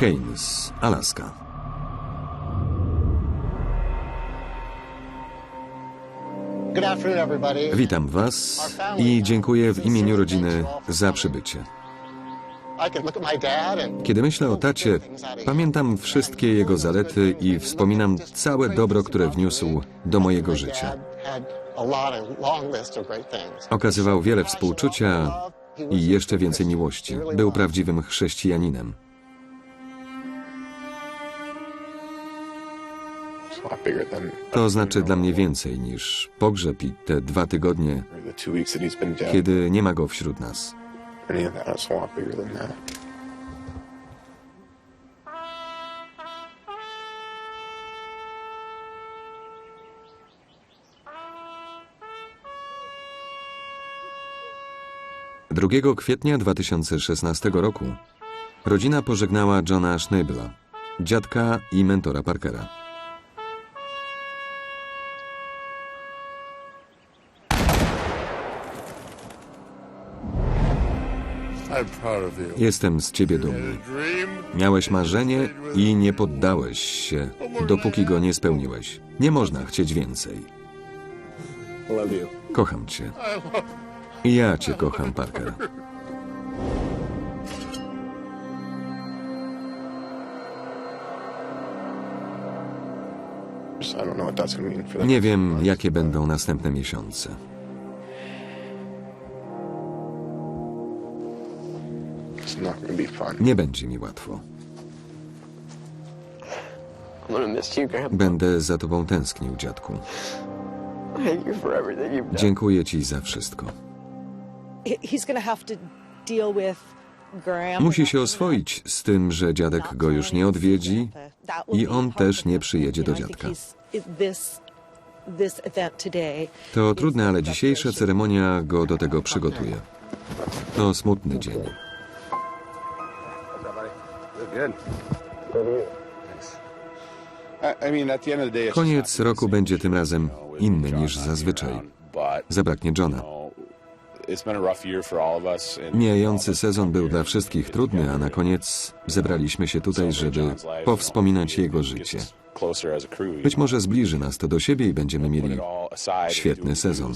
Haines, Alaska. Witam Was i dziękuję w imieniu rodziny za przybycie. Kiedy myślę o tacie, pamiętam wszystkie jego zalety i wspominam całe dobro, które wniósł do mojego życia. Okazywał wiele współczucia i jeszcze więcej miłości. Był prawdziwym chrześcijaninem. To znaczy dla mnie więcej niż pogrzeb i te dwa tygodnie, kiedy nie ma go wśród nas. Drugiego kwietnia 2016 roku rodzina pożegnała Johna Schneibla, dziadka i mentora Parkera. Jestem z ciebie dumny. Miałeś marzenie i nie poddałeś się, dopóki go nie spełniłeś. Nie można chcieć więcej. Kocham cię. I ja cię kocham, Parker. Nie wiem, jakie będą następne miesiące. Nie będzie mi łatwo. I'm gonna miss you, Grandpa. Będę za tobą tęsknił, dziadku. Dziękuję ci za wszystko. Musi się oswoić z tym, że dziadek go już nie odwiedzi i on też nie przyjedzie do dziadka. To trudne, ale dzisiejsza ceremonia go do tego przygotuje. To smutny dzień. It's just Koniec roku będzie tym razem inny niż zazwyczaj. Zabraknie Johna. Mijający sezon był dla wszystkich trudny, a na koniec zebraliśmy się tutaj, żeby powspominać jego życie. Być może zbliży nas to do siebie i będziemy mieli świetny sezon.